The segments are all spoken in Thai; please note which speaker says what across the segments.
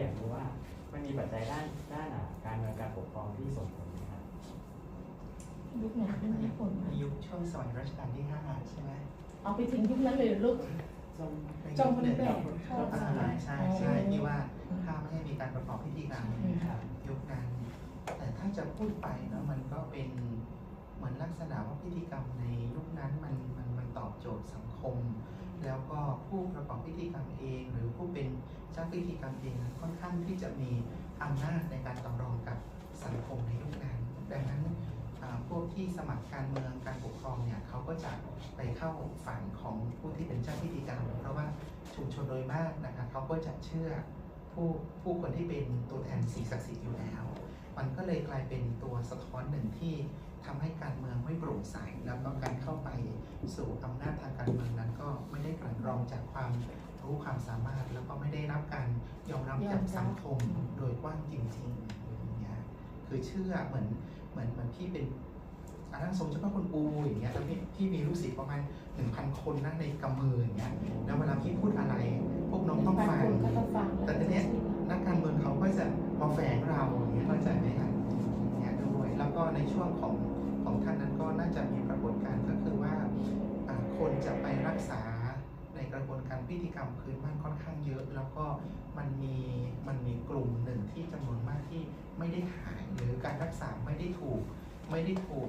Speaker 1: อยากรู้ว่ามันมีปัจจัยด้านด้านอะการเมืองการปกครองที่ส่งผลไหมครับ
Speaker 2: ยุคไหนที่มีผลไหม
Speaker 3: ยุคช่วงสมัยรัชกาลที่ห้าใช่ไหม
Speaker 2: เอาไปถึงยุคนั้นเลยเหรอลูกจอมพลแปดชอบ
Speaker 3: อ่า
Speaker 2: สมัย
Speaker 3: ใช่ใช่ที่ว่าถ้าไม่ให้มีการประกอบพิธีกรรม
Speaker 2: อืม
Speaker 3: ยุคนั้นแต่ถ้าจะพูดไปเนาะมันก็เป็น เหมือนลักษณะว่าพิธีกรรมในยุคนั้นมันมันมันตอบโจทย์สังคม แล้วก็ผู้ประกอบพิธีกรรมเอง หรือผู้เป็นเจ้าพิธีกรรมเองนั้นค่อนข้างที่จะมีอำนาจในการต่อรองกับสังคมในยุคนั้น ดังนั้นพวกที่สมัครการเมืองการปกครองเนี่ยเขาก็จะไปเข้าฝั่งของผู้ที่เป็นเจ้าพิธีกรรม เพราะว่าชุมชนโดยมากนะคะเขาก็จะเชื่อผู้ผู้คนที่เป็นตัวแทนสิ่งศักดิ์สิทธิ์อยู่แล้ว มันก็เลยกลายเป็นตัวสะท้อนหนึ่งที่ทำให้การ ใส แล้วก็การเข้าไปสู่อำนาจทางการเมืองนั้น ก็ไม่ได้กลั่นกรองจากความรู้ความสามารถ แล้วก็ไม่ได้รับการยอมรับจากสังคมโดยกว้างจริงๆอย่างเงี้ยคือเชื่อเหมือนเหมือนเหมือนพี่เป็นอาจารย์ทรงเจ้าพ่อคุณปูอย่างเงี้ยแล้วพี่พี่มีลูกศิษย์ประมาณหนึ่งพันคนนะในกำมืออย่างเงี้ยแล้วเวลาพี่พูดอะไร จะมีปรากฏการณ์ก็คือว่าคนจะไปรักษาในกระบวนการพิธีกรรมพื้นบ้านค่อนข้างเยอะ แล้วก็มันมีมันมีกลุ่มหนึ่งที่จำนวนมากที่ไม่ได้หายหรือการรักษาไม่ได้ถูกไม่ได้ถูก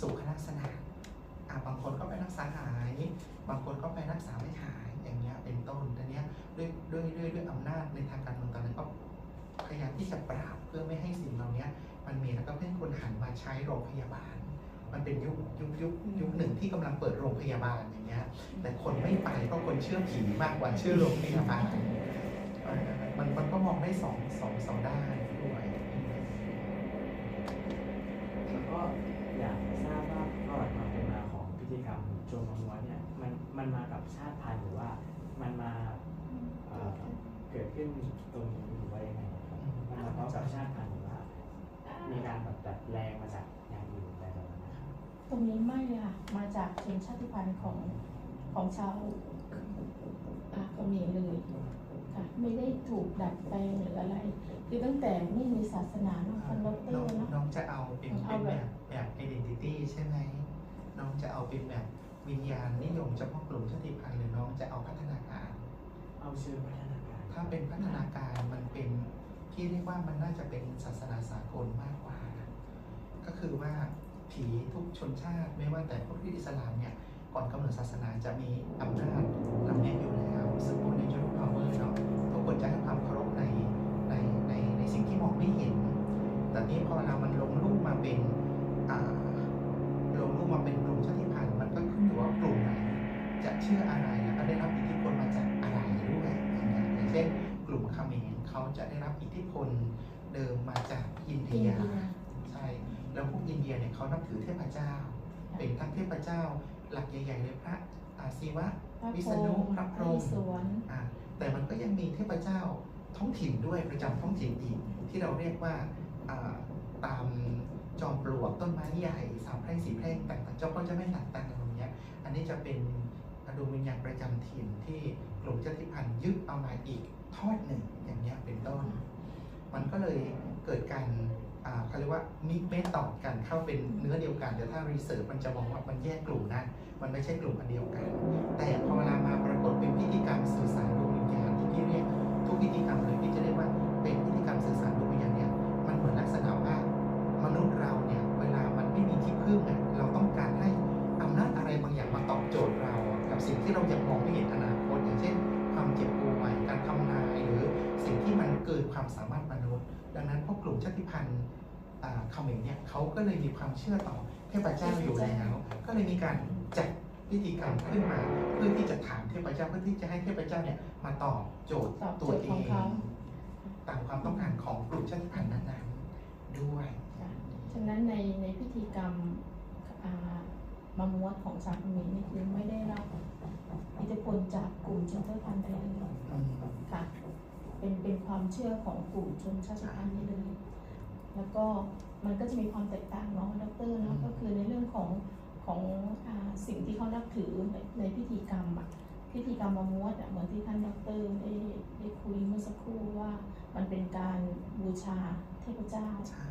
Speaker 3: สุขลักษณะอ่าบางคนก็ไปรักษาหาย บางคนก็ไปรักษาไม่หายอย่างเงี้ยเป็นต้นแต่เนี้ยด้วยด้วยด้วยด้วยอำนาจในทางการเมืองตอนนั้นก็พยายามที่จะปราบเพื่อไม่ให้สิ่งเหล่านี้มันมีแล้วก็เพื่อให้คนหันมาใช้โรงพยาบาล มันเป็นยุคยุคยุคยุคหนึ่งที่กำลังเปิดโรงพยาบาลอย่างเงี้ย แต่คนไม่ไปเพราะคนเชื่อผีมากกว่าเชื่อโรงพยาบาลเอ่อมันมันก็มองได้สองสองสองด้านด้วย
Speaker 1: แล้วก็อยากทราบว่าประวัติความเป็นมาของพิธีกรรมโจมมัวเนี่ยมันมันมากับชาติพันธุ์หรือว่ามันมาเอ่อเกิดขึ้นตรงนี้หรือว่ายังไงครับมันมาพร้อมกับชาติพันธุ์หรือว่า มีการแบบดัดแปลงมาจาก
Speaker 2: ตรงนี้ไม่เลยค่ะ มาจากชนชาติพันธุ์ของของชาวอ่าเขมรเลยค่ะ ไม่ได้ถูกดัดแปลงหรืออะไร คือตั้งแต่ไม่มีศาสนาเนาะคันดอกเตอ
Speaker 3: น้อง
Speaker 2: ร์เนาะ
Speaker 3: น้องจะเอาเป็น
Speaker 2: เอา
Speaker 3: เป็น
Speaker 2: แบ
Speaker 3: แบบ บแบบ identity ใช่ไหมน้องจะเอาเป็นแบบวิญญาณนิยมเฉพาะกลุ่มชาติพันธุ์หรือน้องจะเอาพัฒนาการ
Speaker 1: เอาเชิงพัฒนาการ
Speaker 3: ถ้าเป็นพัฒนาการมันเป็นพี่เรียกว่ามันน่าจะเป็นศาสนาสากลมากกว่า ก็คือว่า ผีทุกชนชาติไม่ว่าแต่พุทธอิสลามเนี่ยก่อนกำเนิดศาสนาจะมีอำนาจลำเลียงอยู่แล้วซึ่งพวกในจุดพาวเวอร์เนาะทุกคนจะให้ความเคารพในในในในสิ่งที่มองไม่เห็น แต่นี้พอเรามันลงรูปมาเป็นอ่าลงรูปมาเป็นกลุ่มชาติพันธุ์มันก็ขึ้นอยู่ว่ากลุ่มไหนจะเชื่ออะไรแล้วก็ได้รับอิทธิพลมาจากอะไรด้วยอย่างเงี้ยอย่างเช่นกลุ่มคาเมรเขาจะได้รับอิทธิพลเดิมมาจากอินเดี
Speaker 2: น
Speaker 3: ย
Speaker 2: เดีย
Speaker 3: ใช่ แล้วพวกอินเดียเนี่ยเขานับถือเทพเจ้า เป็นทั้งเทพเจ้า หลักใหญ่ๆเลยพระอาศิวะ
Speaker 2: พระ
Speaker 3: วิ
Speaker 2: พ
Speaker 3: ษ
Speaker 2: ร
Speaker 3: ณุ
Speaker 2: หม
Speaker 3: พระพรหม
Speaker 2: อิศวร
Speaker 3: อ่าแต่มันก็ยังมีเทพเจ้าท้องถิ่นด้วยประจำท้องถิ่นอีก ที่เราเรียกว่าอ่าตามจอมปลวกต้นไม้ใหญ่สามแพร่งสี่แพร่งต่างๆเจ้าพ่อเจ้าแม่ต่างๆอะไรอย่างเงี้ยอันนี้จะเป็นดวงวิญญาณประจำถิ่นที่กลุ่มชาติพันธุ์ยึดเอามาอีกทอดหนึ่งอย่างเงี้ยเป็นต้น มันก็เลยเกิดการอ่า เขาเรียกว่ามิกเมตต่อกันเข้าเป็นเนื้อเดียวกันแต่ถ้ารีเสิร์ชมันจะมองว่ามันแยกกลุ่มนะ มันไม่ใช่กลุ่มอันเดียวกัน แต่พอเวลามาปรากฏเป็นพิธีกรรมสื่อสารดวงวิญญาณที่พี่เรียกทุกพิธีกรรมเลยพี่จะเรียกว่าเป็นพิธีกรรมสื่อสารดวงวิญญาณเนี่ยมันเหมือนลักษณะว่ามนุษย์เราเนี่ยเวลามันไม่มีที่พึ่งอะเราต้องการให้อำนาจอะไรบางอย่างมาตอบโจทย์เรา กับสิ่งที่เราอยังมองไม่เห็นอนาคตอย่างเช่น ความเจ็บป่วยการทำนายหรือสิ่งที่มันเกินความสามารถมนุษย์ ดังนั้นพวกกลุ่มชาติพันธุ์ เขมรเนี่ยเขาก็เลยมีความเชื่อต่อเทพเจ้าอยู่แล้วก็เลยมีการจัดพิธีกรรมขึ้นมาเพื่อที่จะถามเทพเจ้าเพื่อที่จะให้เทพเจ้าเนี่ยมาตอบโจทย์
Speaker 2: ตอบโจ
Speaker 3: ตัว
Speaker 2: ทย์
Speaker 3: เอ
Speaker 2: ของ
Speaker 3: ง
Speaker 2: เขา
Speaker 3: ตามความต้องการของกลุ่มชาติพันธุ์นั้นๆด้วย
Speaker 2: ค่ะฉะนั้นในในพิธีกรรมอ่ามามวดของชาวเขมรนี่คือไม่ได้รับอิทธิพลจากกลุ่มชนชาติพันธุ์ใดเลย
Speaker 3: อืม
Speaker 2: ค่ะเป็นเป็นความเชื่อของกลุ่มชนชาติพันธุ์นี้เลยแล้ว ก็มันก็จะมีความแตกต่างเนาะดรเนาะก็คือในเรื่องของของอาสิ่งที่เขานับถือในในพิธีกรรมอะพิธีกรรมมามวดอะเหมือนที่ท่านดรได้ได้คุยเมื่อสักครู่ว่ามันเป็นการบูชาเทพเจ้า
Speaker 3: ใช่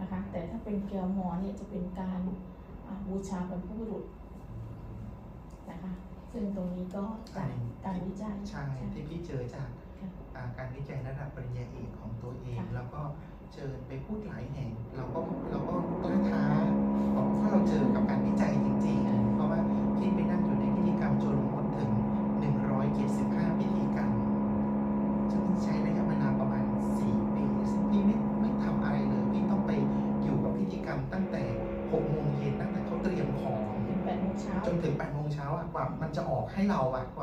Speaker 2: นะคะแต่ถ้าเป็นเกลียวมอเนี่ยจะเป็นการอ่าบูชาบรรพบุรุษนะคะซึ่งตรงนี้ก็จากการวิจัย
Speaker 3: ใช่ที่พี่เจอจาก
Speaker 2: ค่ะ
Speaker 3: อ่าการวิจัยระดับปริญญาเอกของตัวเอง
Speaker 2: ค่ะ
Speaker 3: แล้วก็ เจอไปพูดหลายแห่ง เราก็เราก็กล้าท้าเพราะว่าเราเจอกับการวิจัยจริงๆ เพราะว่าพี่ไปนั่งอยู่ในพิธีกรรมจนหมดถึง 175 พิธีกรรมซึ่งใช้ระยะเวลาประมาณ 4 ปีซึ่งพี่ไม่ไม่ทำอะไรเลยพี่ต้องไปอยู่กับพิธีกรรมตั้งแต่6โมงเย็นตั้งแต่เขาเตรียมของ
Speaker 2: ถึงแปดโมงเช้า
Speaker 3: จนถึง8โมงเช้าอะกว่ามันจะออกให้เราอะกว่า